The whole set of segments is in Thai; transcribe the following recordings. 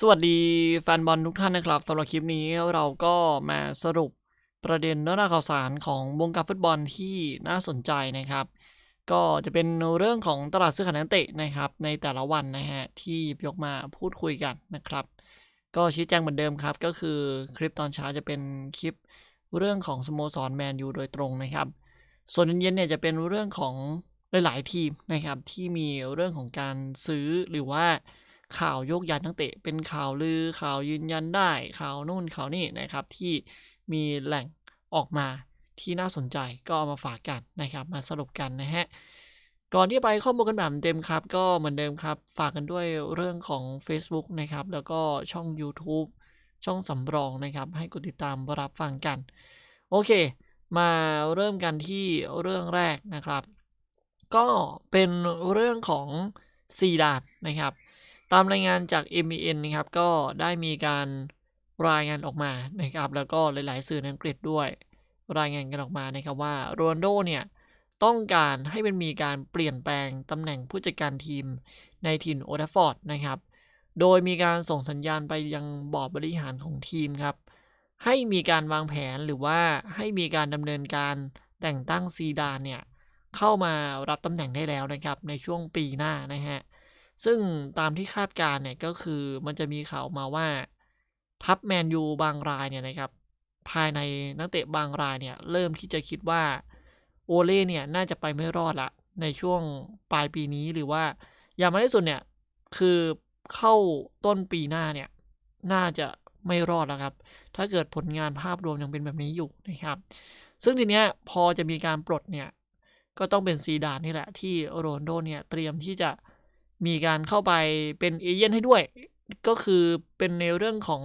สวัสดีแฟนบอลทุกท่านนะครับสำหรับคลิปนี้เราก็มาสรุปประเด็นเนื้อหาข่าวสารของวงการฟุตบอลที่น่าสนใจนะครับ ก็จะเป็นเรื่องของตลาดซื้อขายนักเตะนะครับ ในแต่ละวันนะฮะที่ยกมาพูดคุยกันนะครับ ก็ชี้แจงเหมือนเดิมครับ ก็คือคลิปตอนเช้าจะเป็นคลิปเรื่องของสโมสรแมนยูโดยตรงนะครับ ส่วนเย็นเนี่ยจะเป็นเรื่องของหลาย ๆ ทีมนะครับที่มีเรื่องของการซื้อหรือว่า ข่าวโยกย้ายนักเตะ เป็นข่าวลือข่าวยืนยันได้ ข่าวนู่นข่าวนี่นะครับ ที่มีแหล่งออกมาที่น่าสนใจก็เอามาฝากกันนะครับ มาสรุปกันนะฮะก่อนที่ไปข้อมูลกันแบบเต็มครับ ก็เหมือนเดิมครับ ฝากกันด้วยเรื่องของ Facebook นะครับ แล้วก็ช่อง YouTube ช่องสำรองนะครับ ให้กดติดตามรับฟังกัน โอเค มาเริ่มกันที่เรื่องแรกนะครับ ก็เป็นเรื่องของซีดานนะครับ ตามรายงานจาก MEN นะครับ ก็ได้มีการรายงานออกมานะครับ แล้วก็หลาย ๆ สื่อในอังกฤษด้วย รายงานกันออกมานะครับว่าโรนโดเนี่ยต้องการให้มันมีการเปลี่ยนแปลงตำแหน่งผู้จัดการทีมในถิ่นโอทฟฟอร์ดนะครับ โดยมีการส่งสัญญาณไปยังบอร์ดบริหารของทีมครับ ให้มีการวางแผนหรือว่าให้มีการดำเนินการแต่งตั้งซีดานเนี่ยเข้ามารับตำแหน่งได้แล้วนะครับในช่วงปีหน้านะฮะ ซึ่งตามที่คาดการเนี่ยก็คือมันจะมีข่าวมาว่า ทัพแมนยูบางรายเนี่ยนะครับ ภายในนักเตะบางรายเนี่ย เริ่มที่จะคิดว่าโอเล่เนี่ยน่าจะไปไม่รอดละ ในช่วงปลายปีนี้หรือว่า อย่างมากที่สุดเนี่ย คือเข้าต้นปีหน้าเนี่ย น่าจะไม่รอดแล้วครับ ถ้าเกิดผลงานภาพรวมยังเป็นแบบนี้อยู่นะครับ ซึ่งทีเนี้ยพอจะมีการปลดเนี่ย ก็ต้องเป็นซีดานนี่แหละที่โรนโดเนี่ยเตรียมที่จะ มีการเข้าไปเป็นเอเย่นให้ด้วย ก็คือเป็นในเรื่องของ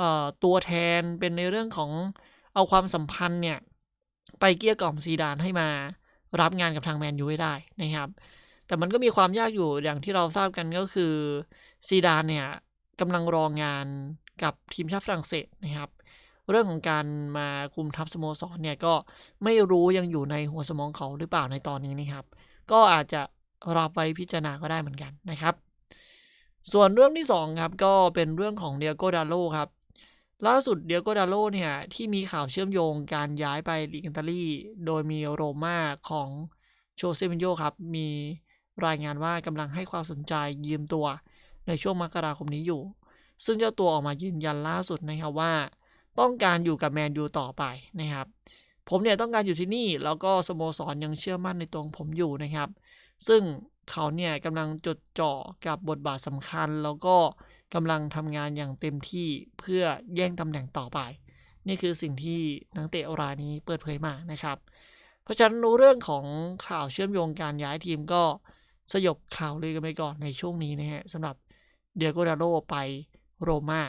อตัวแทนเป็นในเรื่องของเอาความสัมพันธ์เนี่ยไปเกี้ยกล่อมซีดานให้มารับงานกับทางแมนยูให้ได้นะครับ แต่มันก็มีความยากอยู่อย่างที่เราทราบกันก็คือซีดานเนี่ยกำลังรองานกับทีมชาติฝรั่งเศสนะครับ เรื่องของการมาคุมทัพสโมสรเนี่ยก็ไม่รู้ยังอยู่ในหัวสมองเขาหรือเปล่าในตอนนี้นะครับ ก็อาจจะ รับไว้พิจารณาก็ได้เหมือนกันนะครับ ส่วนเรื่องที่ 2 ครับ ก็เป็นเรื่องของเดียโกดาโลครับ ล่าสุดเดียโกดาโลเนี่ย ที่มีข่าวเชื่อมโยงการย้ายไปลีกอิตาลีโดยมีโรม่าของโชเซมิโยครับ มีรายงานว่ากำลังให้ความสนใจยืมตัวในช่วงมกราคมนี้อยู่ ซึ่งเจ้าตัวออกมายืนยันล่าสุดนะครับว่า ต้องการอยู่กับแมนยูต่อไปนะครับ ผมเนี่ยต้องการอยู่ที่นี่แล้วก็สโมสรยังเชื่อมั่นในตัวผมอยู่นะครับ ซึ่งเขาเนี่ยกำลังจดจ่อกับบทบาทสำคัญ แล้วก็กำลังทำงานอย่างเต็มที่เพื่อแย่งตำแหน่งต่อไป นี่คือสิ่งที่นักเตะรายนี้เปิดเผยมานะครับ เพราะฉะนั้นเรื่องของข่าวเชื่อมโยงการย้ายทีมก็สยบข่าวเลยกันไปก่อนในช่วงนี้นะฮะสำหรับเดียโกดาโลไปโรม่า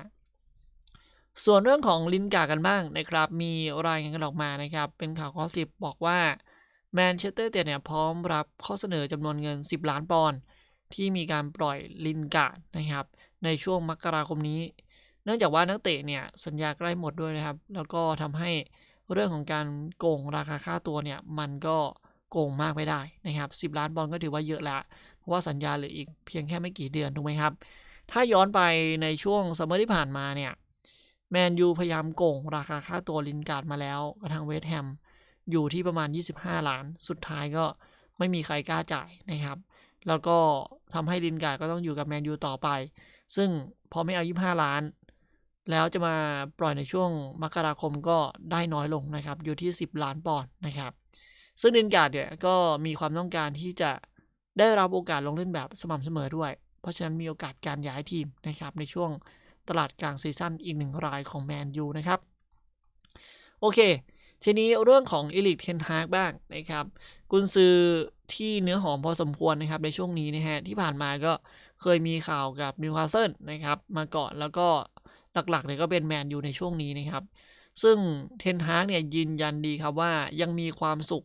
ส่วนเรื่องของลินกากันบ้างนะครับ มีรายงานกันออกมานะครับ เป็นข่าวข้อสิบบอกว่า แมนเชสเตอร์เตเนี่ยพร้อมรับข้อเสนอจำนวนเงิน 10 ล้านปอนด์ที่มีการปล่อยลินการ์ดนะครับ ในช่วงมกราคมนี้ เนื่องจากว่านักเตะเนี่ยสัญญาใกล้หมดด้วยนะครับ แล้วก็ทำให้เรื่องของการโกงราคาค่าตัวเนี่ยมันก็โกงมากไม่ได้นะครับ 10 ล้านปอนด์ก็ถือว่าเยอะละเพราะว่าสัญญาเหลืออีกเพียงแค่ไม่กี่เดือนถูกไหมครับ ถ้าย้อนไปในช่วงซัมเมอร์ที่ผ่านมาเนี่ยแมนยูพยายามโกงราคาค่าตัวลินการ์ดมาแล้วกระทั่งเวสต์แฮม อยู่ที่ประมาณ 25 ล้าน สุดท้ายก็ไม่มีใครกล้าจ่ายนะครับ แล้วก็ทำให้ลินการ์ดก็ต้องอยู่กับแมนยูต่อไป ซึ่งพอไม่เอา 25 ล้าน แล้วจะมาปล่อยในช่วงมกราคมก็ได้น้อยลงนะครับ อยู่ที่ 10 ล้านปอนด์นะครับ ซึ่งลินการ์ดเนี่ยก็มีความต้องการที่จะได้รับโอกาสลงเล่นแบบสม่ำเสมอด้วย เพราะฉะนั้นมีโอกาสการย้ายทีมนะครับในช่วงตลาดกลางซีซั่นอีกหนึ่งรายของแมนยูนะครับ โอเค ทีนี้เรื่องของเอลิทเทนฮากบ้างนะครับ กุนซือที่เนื้อหอมพอสมควรนะครับในช่วงนี้นะฮะที่ผ่านมาก็เคยมีข่าวกับนิวคาสเซิลนะครับมาก่อนแล้วก็หลักๆเนี่ยก็เป็นแมนอยู่ในช่วงนี้นะครับ ซึ่งเทนฮากเนี่ยยืนยันดีครับว่ายังมีความสุข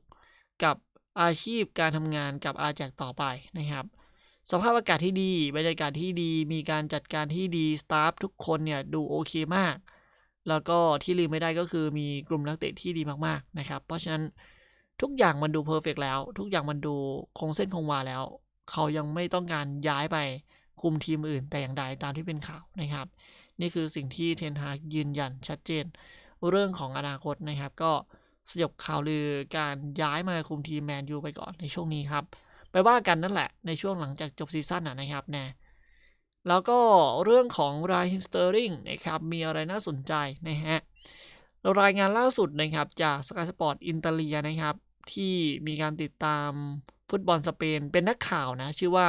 กับอาชีพการทำงานกับอาแจกต่อไปนะครับสภาพอากาศที่ดี บรรยากาศที่ดี มีการจัดการที่ดี สตาฟทุกคนเนี่ยดูโอเคมาก แล้วก็ที่ลืมไม่ได้ก็คือมีกลุ่มนักเตะที่ดีมากๆนะครับ เพราะฉะนั้นทุกอย่างมันดูเพอร์เฟกแล้ว ทุกอย่างมันดูคงเส้นคงวาแล้ว เขายังไม่ต้องการย้ายไปคุมทีมอื่น แต่อย่างใดตามที่เป็นข่าวนะครับ นี่คือสิ่งที่เทนฮากยืนยันชัดเจน เรื่องของอนาคตนะครับ ก็สยบข่าวลือการย้ายมาคุมทีมแมนยูไปก่อนในช่วงนี้ครับไปว่ากันนั่นแหละในช่วงหลังจากจบซีซั่นนะครับนะ แล้วก็เรื่องของรายฮิมสเตอร์ริงนะครับ มีอะไรน่าสนใจนะฮะ รายงานล่าสุดนะครับ จากสกายสปอร์ตอินเตอร์เลียนะครับ ที่มีการติดตามฟุตบอลสเปน เป็นนักข่าวนะ ชื่อว่า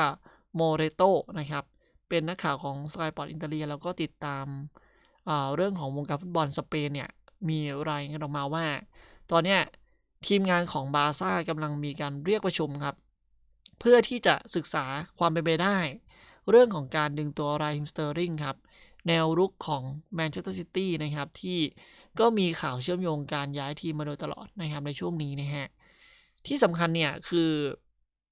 โมเรโตนะครับ เป็นนักข่าวของสกายสปอร์ตอินเตอร์เลียแล้วก็ติดตามเรื่องของวงการฟุตบอลสเปนเนี่ย มีรายงานออกมาว่า ตอนเนี้ยทีมงานของบาซ่ากำลังมีการเรียกประชุมครับ เพื่อที่จะศึกษาความเป็นไปได้ เรื่องของการดึงตัวไรฮิมสเตอร์ริงครับ แนวรุกของแมนเชสเตอร์ซิตี้นะครับ ที่ก็มีข่าวเชื่อมโยงการย้ายทีมมาโดยตลอดนะครับในช่วงนี้นะฮะ ที่สำคัญเนี่ยคือ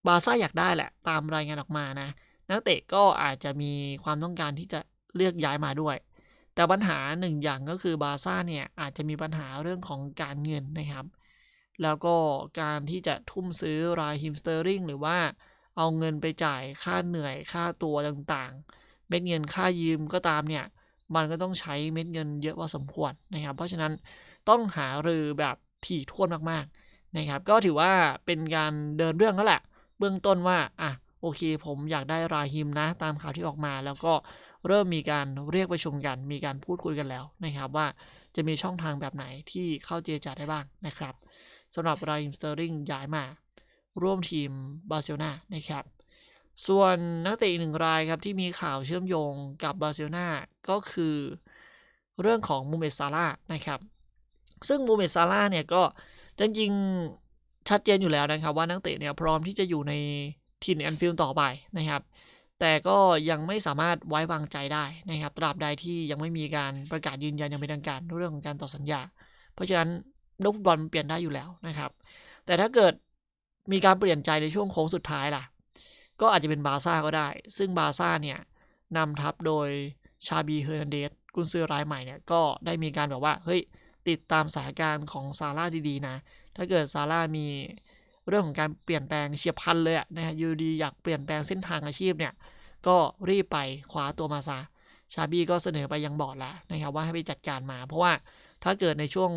บาซ่าอยากได้แหละ ตามรายงานออกมานะ นักเตะก็อาจจะมีความต้องการที่จะเลือกย้ายมาด้วย แต่ปัญหาหนึ่งอย่างก็คือบาซ่าเนี่ยอาจจะมีปัญหาเรื่องของการเงินนะครับ แล้วก็การที่จะทุ่มซื้อรายฮิมสเตอร์ริงหรือว่า เอาเงินไปจ่ายค่าเหนื่อยค่าตัวต่างๆ เม็ดเงินค่ายืมก็ตามเนี่ยมันก็ต้องใช้เม็ดเงินเยอะพอสมควรนะครับ เพราะฉะนั้นต้องหารือแบบถี่ถ้วนมากๆนะครับ ก็ถือว่าเป็นการเดินเรื่องแล้วแหละ เบื้องต้นว่าอะโอเค ผมอยากได้ราฮิมนะ ตามข่าวที่ออกมา แล้วก็เริ่มมีการเรียกประชุมกัน มีการพูดคุยกันแล้วนะครับ ว่าจะมีช่องทางแบบไหนที่เข้าเจรจาได้บ้างนะครับสำหรับราฮิมสเตอร์ริงย้ายมา ร่วมทีมบาร์เซโลนานะครับ ส่วนนักเตะอีกหนึ่งรายครับที่มีข่าวเชื่อมโยงกับบาร์เซโลนาก็คือเรื่องของมูเมซาร่านะครับ ซึ่งมูเมซาร่าเนี่ยก็จริงๆชัดเจนอยู่แล้วนะครับว่านักเตะเนี่ยพร้อมที่จะอยู่ในทีมแอนฟิลด์ต่อไปนะครับแต่ก็ยังไม่สามารถไว้วางใจได้นะครับตราบใดที่ยังไม่มีการประกาศยืนยันอย่างเป็นทางการเรื่องของการต่อสัญญา เพราะฉะนั้นนักฟุตบอลเปลี่ยนได้อยู่แล้วนะครับ แต่ถ้าเกิด มีการเปลี่ยนใจในช่วงโค้งสุดท้ายล่ะ ก็อาจจะเป็นบาซ่าก็ได้ ซึ่งบาซ่าเนี่ยนำทัพโดยชาบีเฮอร์นันเดสกุนซือรายใหม่เนี่ยก็ได้มีการแบบว่าเฮ้ยติดตามสถานการณ์ของซาร่าดีๆนะ ถ้าเกิดซาร่ามีเรื่องของการเปลี่ยนแปลงเฉียบพลันเลยนะฮะยูดีอยากเปลี่ยนแปลงเส้นทางอาชีพเนี่ยก็รีบไปคว้าตัวมาซาชาบีก็เสนอไปยังบอร์ดแล้วนะครับว่าให้ไปจัดการมา เพราะว่าถ้าเกิดในช่วง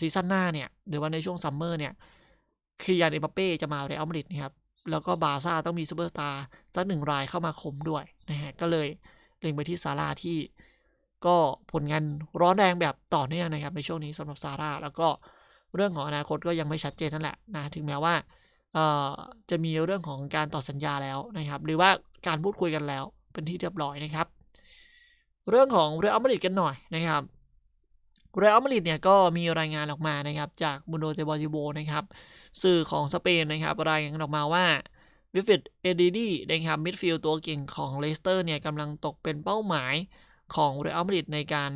ซีซั่นหน้าเนี่ยหรือว่าในช่วงซัมเมอร์เนี่ย คือยานเอมเป้จะมาเรอัลมาดริดนะครับ แล้วก็บาซ่าต้องมีซูเปอร์สตาร์สักหนึ่งรายเข้ามาคมด้วยนะฮะ ก็เลยเล็งไปที่ซาร่าที่ก็ผลงานร้อนแรงแบบต่อเนื่องนะครับ ในช่วงนี้สำหรับซาร่าแล้วก็เรื่องของอนาคตก็ยังไม่ชัดเจนนั่นแหละนะ ถึงแม้ว่าจะมีเรื่องของการต่อสัญญาแล้วนะครับ หรือว่าการพูดคุยกันแล้วเป็นที่เรียบร้อยนะครับ เรื่องของเรอัลมาดริดกันหน่อยนะครับ เรอัลมาดริดเนี่ยก็มีรายงานออกมานะครับจากมุนโดเตบอจิโบนะครับสื่อของสเปนนะครับรายงานออกมาว่าวิฟิดเอดีดีนะครับมิดฟิลด์ตัวเก่งของเลสเตอร์เนี่ยกำลังตกเป็นเป้าหมายของเรอัลมาดริดในการ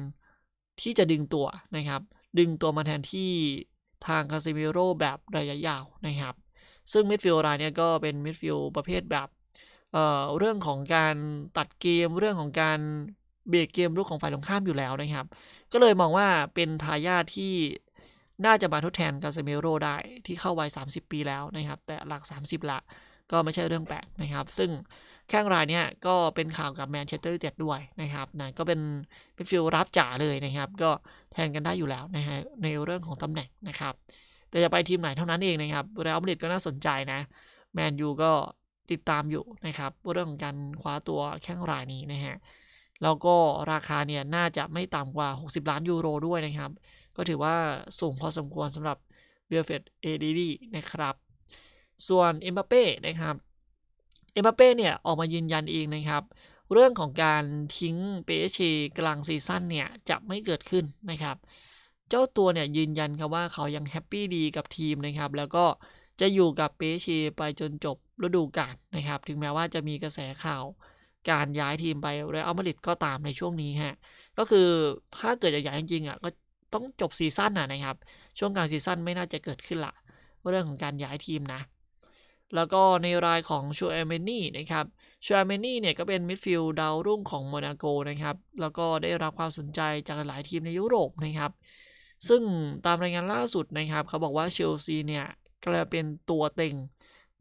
ที่จะดึงตัวนะครับ ดึงตัวมาแทนที่ทางคาซิมิโร่แบบระยะยาวนะครับ ซึ่งมิดฟิลด์รายเนี่ยก็เป็นมิดฟิลด์ประเภทแบบเอ่อเรื่องของการตัดเกมเรื่องของการ เบรกเกมลูกของฝ่ายตรงข้ามอยู่แล้วนะครับ ก็เลยมองว่าเป็นทายาทที่น่าจะมาทดแทนกาเซเมโรได้ที่เข้าวัย 30 ปีแล้วนะครับ แต่หลัก 30 ละก็ไม่ใช่เรื่องแปลกนะครับ ซึ่งแข้งรายเนี้ยก็เป็นข่าวกับแมนเชสเตอร์ยูไนเต็ดด้วยนะครับนะก็เป็นเป็นฟิลรับจ๋าเลยนะครับ ก็แทนกันได้อยู่แล้วนะฮะในเรื่องของตำแหน่งนะครับ แต่จะไปทีมไหนเท่านั้นเองนะครับเรอัลมาดริดก็น่าสนใจนะแมนยูก็ติดตามอยู่นะครับเรื่องของการคว้าตัวแข้งรายนี้นะฮะ แล้วก็ราคาเนี่ยน่าจะไม่ต่ำกว่า 60 ล้านยูโรด้วยนะครับ ก็ถือว่าสูงพอสมควรสำหรับเบลเฟตเอดีดีนะครับ ส่วนเอ็มบัปเป้นะครับเอ็มบัปเป้เนี่ยออกมายืนยันเองนะครับ เรื่องของการทิ้งเปเชกลางซีซั่นเนี่ยจะไม่เกิดขึ้นนะครับ เจ้าตัวเนี่ยยืนยันครับว่าเขายังแฮปปี้ดีกับทีมนะครับ แล้วก็จะอยู่กับเปเชไปจนจบฤดูกาลนะครับ ถึงแม้ว่าจะมีกระแสข่าว การย้ายทีมไปเรอัลมาดริดก็ตามในช่วงนี้ฮะ ก็คือถ้าเกิดจะย้ายจริงๆอะก็ต้องจบซีซั่นน่ะนะครับ ช่วงกลางซีซั่นไม่น่าจะเกิดขึ้นละเรื่องของการย้ายทีมนะ แล้วก็ในรายของชูเอเมนี่นะครับชูเอเมนี่เนี่ยก็เป็นมิดฟิลด์ดาวรุ่งของโมนาโกนะครับ แล้วก็ได้รับความสนใจจากหลายทีมในยุโรปนะครับ ซึ่งตามรายงานล่าสุดนะครับ เขาบอกว่าเชลซีเนี่ยกลายเป็นตัวเต็ง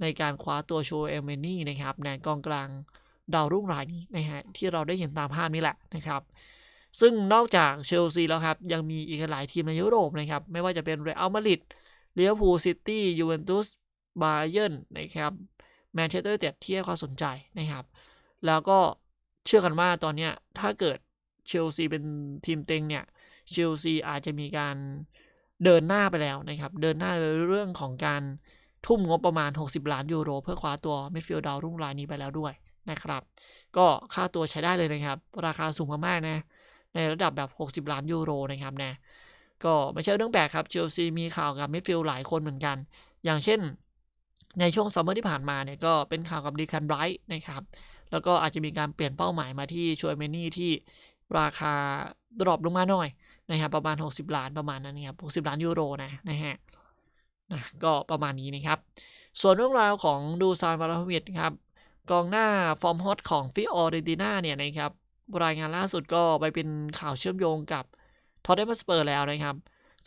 ในการคว้าตัวโชเอเมนี่นะครับในกองกลาง ดาวรุ่งรายนี้นะฮะที่เราได้เห็นตามภาพนี้แหละนะครับ ซึ่งนอกจากเชลซีแล้วครับยังมีอีกหลายทีมในยุโรปนะครับ ไม่ว่าจะเป็นเรอัลมาดริดเลียร์พูซิตี้ยูเวนตุสบาเยิร์นนะครับแมนเชสเตอร์ยูไนเต็ดที่ให้ความสนใจนะครับ แล้วก็เชื่อกันว่าตอนนี้ถ้าเกิดเชลซีเป็นทีมเต็งเนี่ยเชลซีอาจจะมีการเดินหน้าไปแล้วนะครับ เดินหน้าเรื่องของการทุ่มงบประมาณ 60 ล้านยูโร เพื่อคว้าตัวมิดฟิลด์ดาวรุ่งรายนี้ไปแล้วด้วย นะครับ ก็ค่าตัวใช้ได้เลยนะครับ ราคาสูงมากๆนะ ในระดับแบบ 60 ล้านยูโรนะครับนะ ก็ไม่ใช่เรื่องแปลกครับเชลซีมีข่าวกับมิดฟิลด์หลายคนเหมือนกัน อย่างเช่น ในช่วงซัมเมอร์ที่ผ่านมาเนี่ยก็เป็นข่าวกับดีคันไบรท์นะครับ แล้วก็อาจจะมีการเปลี่ยนเป้าหมายมาที่ชวยเมนี่ที่ราคาดรอปลงมาหน่อยนะครับประมาณ 60 ล้านประมาณนั้นนะครับ60 ล้านยูโรนะนะฮะนะก็ประมาณนี้นะครับ ส่วนเรื่องราวของดูซานมาราฮวิดครับ กองหน้าฟอร์มฮอตของฟิออเรติน่าเนี่ยนะครับรายงานล่าสุดก็ไปเป็นข่าวเชื่อมโยงกับทอตเทนสเปอร์แล้วนะครับ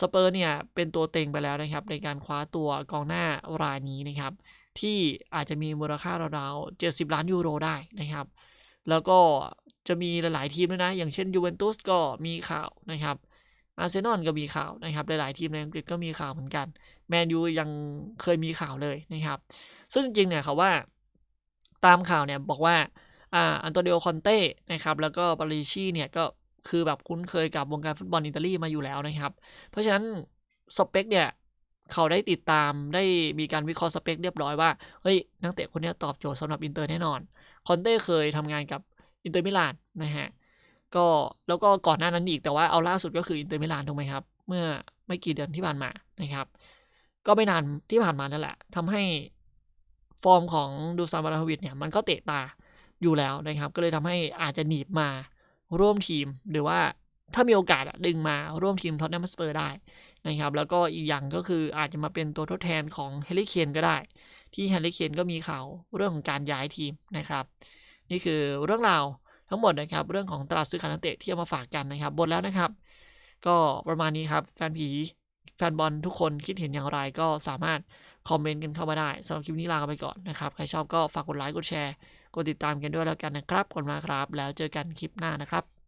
สเปอร์เนี่ยเป็นตัวเต็งไปแล้วนะครับ ในการคว้าตัวกองหน้ารายนี้นะครับ ที่อาจจะมีมูลค่าราวๆ70 ล้านยูโรได้นะครับ แล้วก็จะมีหลาย ๆ ทีมด้วยนะ อย่างเช่นยูเวนตุสก็มีข่าวนะครับอาร์เซนอลก็มีข่าวนะครับ หลาย ๆ ทีมในอังกฤษก็มีข่าวเหมือนกัน แมนยูยังเคยมีข่าวเลยนะครับ ซึ่งจริงๆเนี่ยเขาว่า ตามข่าวเนี่ยบอกว่าอ่าอันโตนิโอคอนเต้นะครับแล้วก็ปาริชีเนี่ยก็คือแบบคุ้นเคยกับวงการฟุตบอลอิตาลีมาอยู่แล้วนะครับ เพราะฉะนั้นสเปคเนี่ยเขาได้ติดตามได้มีการวิเคราะห์สเปคเรียบร้อยว่าเฮ้ยนักเตะคนนี้ตอบโจทย์สำหรับอินเตอร์แน่นอน คอนเต้เคยทำงานกับอินเตอร์มิลานนะฮะก็แล้วก็ก่อนหน้านั้นอีกแต่ว่าเอาล่าสุดก็คืออินเตอร์มิลานถูกไหมครับ เมื่อไม่กี่เดือนที่ผ่านมานะครับ ก็ไม่นานที่ผ่านมานั่นแหละทำให้ ฟอร์มของดูซานบาราฮวิดเนี่ยมันก็เตะตาอยู่แล้วนะครับ ก็เลยทำให้อาจจะหนีบมาร่วมทีมหรือว่าถ้ามีโอกาสดึงมาร่วมทีมท็อตแนมสเปอร์ได้นะครับ แล้วก็อีกอย่างก็คืออาจจะมาเป็นตัวทดแทนของเฮลิเคนก็ได้ ที่เฮลิเคนก็มีข่าวเรื่องของการย้ายทีมนะครับ นี่คือเรื่องราวทั้งหมดนะครับ เรื่องของตลาดซื้อขายนักเตะที่เอามาฝากกันนะครับบทแล้วนะครับ ก็ประมาณนี้ครับแฟนผีแฟนบอลทุกคนคิดเห็นอย่างไรก็สามารถ คอมเมนต์กันเข้ามาได้สำหรับคลิปนี้ลาไปก่อนนะครับ ใครชอบก็ฝากกดไลค์กดแชร์ กดติดตามกันด้วยแล้วกันนะครับขอบคุณมากครับ แล้วเจอกันคลิปหน้านะครับ